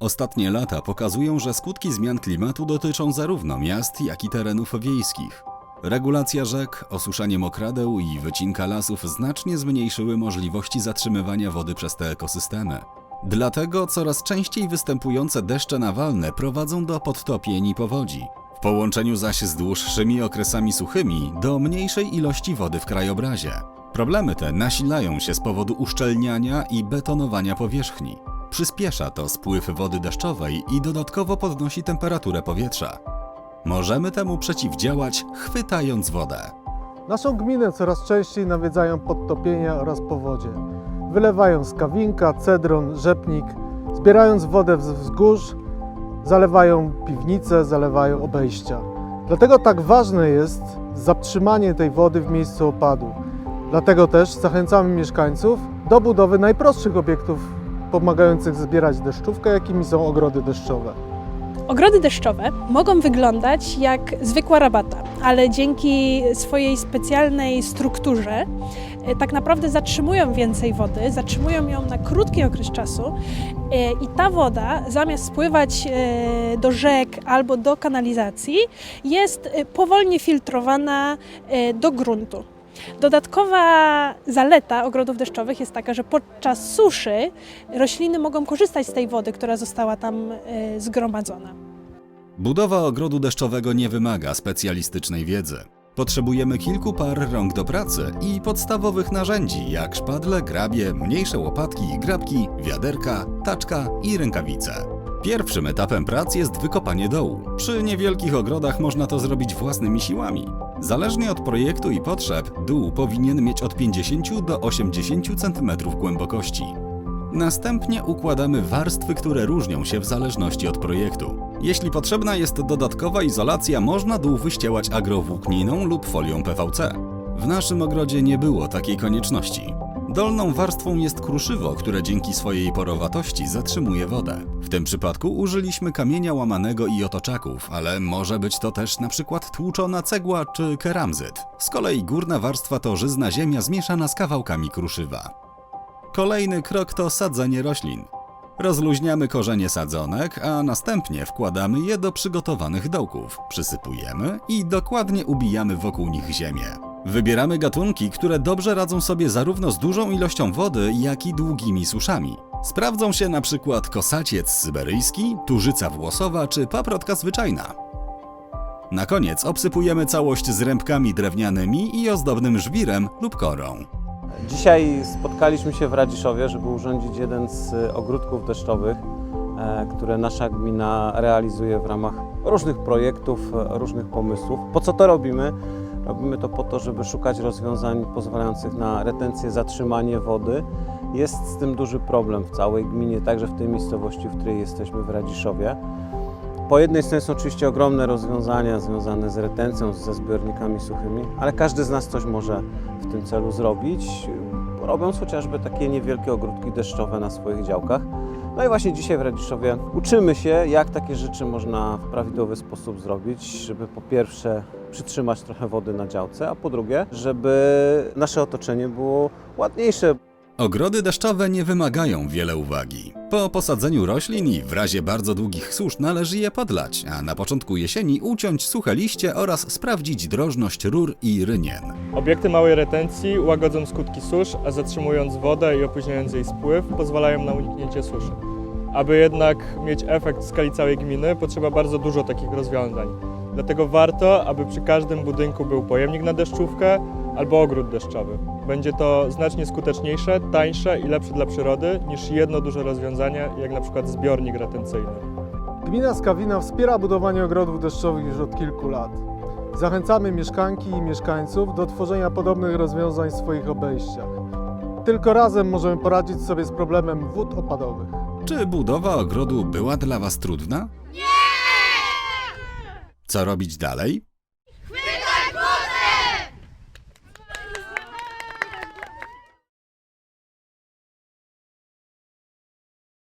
Ostatnie lata pokazują, że skutki zmian klimatu dotyczą zarówno miast, jak i terenów wiejskich. Regulacja rzek, osuszanie mokradeł i wycinka lasów znacznie zmniejszyły możliwości zatrzymywania wody przez te ekosystemy. Dlatego coraz częściej występujące deszcze nawalne prowadzą do podtopień i powodzi. W połączeniu zaś z dłuższymi okresami suchymi do mniejszej ilości wody w krajobrazie. Problemy te nasilają się z powodu uszczelniania i betonowania powierzchni. Przyspiesza to spływ wody deszczowej i dodatkowo podnosi temperaturę powietrza. Możemy temu przeciwdziałać, chwytając wodę. Naszą gminę coraz częściej nawiedzają podtopienia oraz powodzie. Wylewają skawinka, cedron, rzepnik, zbierając wodę z wzgórz, zalewają piwnice, zalewają obejścia. Dlatego tak ważne jest zatrzymanie tej wody w miejscu opadu. Dlatego też zachęcamy mieszkańców do budowy najprostszych obiektów pomagających zbierać deszczówkę, jakimi są ogrody deszczowe. Ogrody deszczowe mogą wyglądać jak zwykła rabata, ale dzięki swojej specjalnej strukturze e, tak naprawdę zatrzymują więcej wody, zatrzymują ją na krótki okres czasu e, i ta woda zamiast spływać e, do rzek albo do kanalizacji jest powolnie filtrowana do gruntu. Dodatkowa zaleta ogrodów deszczowych jest taka, że podczas suszy rośliny mogą korzystać z tej wody, która została tam e, zgromadzona. Budowa ogrodu deszczowego nie wymaga specjalistycznej wiedzy. Potrzebujemy kilku par rąk do pracy i podstawowych narzędzi, jak szpadle, grabie, mniejsze łopatki, grabki, wiaderka, taczka i rękawice. Pierwszym etapem prac jest wykopanie dołu. Przy niewielkich ogrodach można to zrobić własnymi siłami. Zależnie od projektu i potrzeb, dół powinien mieć od 50 do 80 cm głębokości. Następnie układamy warstwy, które różnią się w zależności od projektu. Jeśli potrzebna jest dodatkowa izolacja, można dół wyściełać agrowłókniną lub folią PVC. W naszym ogrodzie nie było takiej konieczności. Dolną warstwą jest kruszywo, które dzięki swojej porowatości zatrzymuje wodę. Tym przypadku użyliśmy kamienia łamanego i otoczaków, ale może być to też na przykład tłuczona cegła czy keramzyt. Z kolei górna warstwa to żyzna ziemia zmieszana z kawałkami kruszywa. Kolejny krok to sadzenie roślin. Rozluźniamy korzenie sadzonek, a następnie wkładamy je do przygotowanych dołków, przysypujemy i dokładnie ubijamy wokół nich ziemię. Wybieramy gatunki, które dobrze radzą sobie zarówno z dużą ilością wody, jak i długimi suszami. Sprawdzą się na przykład kosaciec syberyjski, turzyca włosowa czy paprotka zwyczajna. Na koniec obsypujemy całość zrębkami drewnianymi i ozdobnym żwirem lub korą. Dzisiaj spotkaliśmy się w Radziszowie, żeby urządzić jeden z e, ogródków deszczowych, e, które nasza gmina realizuje w ramach różnych projektów, e, różnych pomysłów. Po co to robimy? Robimy to po to, żeby szukać rozwiązań pozwalających na retencję, zatrzymanie wody. Jest z tym duży problem w całej gminie, także w tej miejscowości, w której jesteśmy w Radziszowie. Po jednej stronie są oczywiście ogromne rozwiązania związane z retencją, ze zbiornikami suchymi, ale każdy z nas coś może w tym celu zrobić, robiąc chociażby takie niewielkie ogródki deszczowe na swoich działkach. No i właśnie dzisiaj w Radziszowie uczymy się, jak takie rzeczy można w prawidłowy sposób zrobić, żeby po pierwsze przytrzymać trochę wody na działce, a po drugie, żeby nasze otoczenie było ładniejsze. Ogrody deszczowe nie wymagają wiele uwagi. Po posadzeniu roślin i w razie bardzo długich susz należy je podlać, a na początku jesieni uciąć suche liście oraz sprawdzić drożność rur i rynien. Obiekty małej retencji łagodzą skutki susz, a zatrzymując wodę i opóźniając jej spływ, pozwalają na uniknięcie suszy. Aby jednak mieć efekt w skali całej gminy, potrzeba bardzo dużo takich rozwiązań. Dlatego warto, aby przy każdym budynku był pojemnik na deszczówkę albo ogród deszczowy. Będzie to znacznie skuteczniejsze, tańsze i lepsze dla przyrody niż jedno duże rozwiązanie, jak na przykład zbiornik retencyjny. Gmina Skawina wspiera budowanie ogrodów deszczowych już od kilku lat. Zachęcamy mieszkanki i mieszkańców do tworzenia podobnych rozwiązań w swoich obejściach. Tylko razem możemy poradzić sobie z problemem wód opadowych. Czy budowa ogrodu była dla Was trudna? Nie! Co robić dalej?